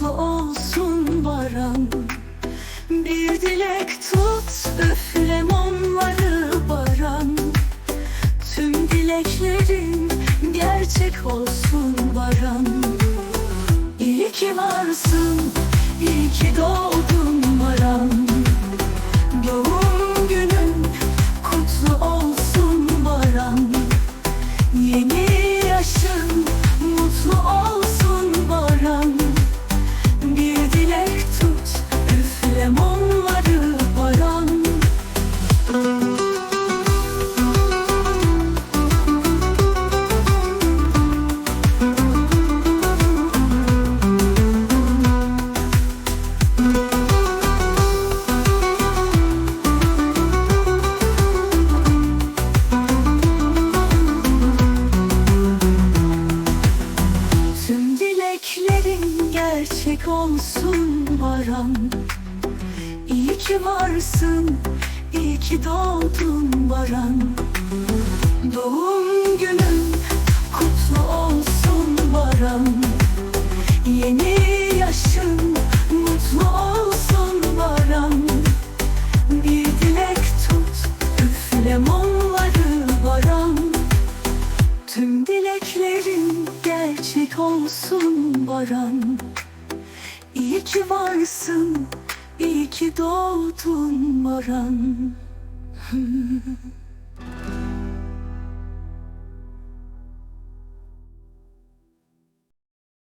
mutlu olsun baran Bir dilek tut üflem onları baran. Tüm dileklerin gerçek olsun baran İyi ki varsın, iyi ki doğdun baran Doğum günün kutlu olsun baran Yeni yaşın mutlu olsun Dileklerin gerçek olsun varan. İyi ki varsın, iyi ki doğdun varan. Doğum günün gerçek olsun Baran. İyi ki varsın, iyi ki doğdun Baran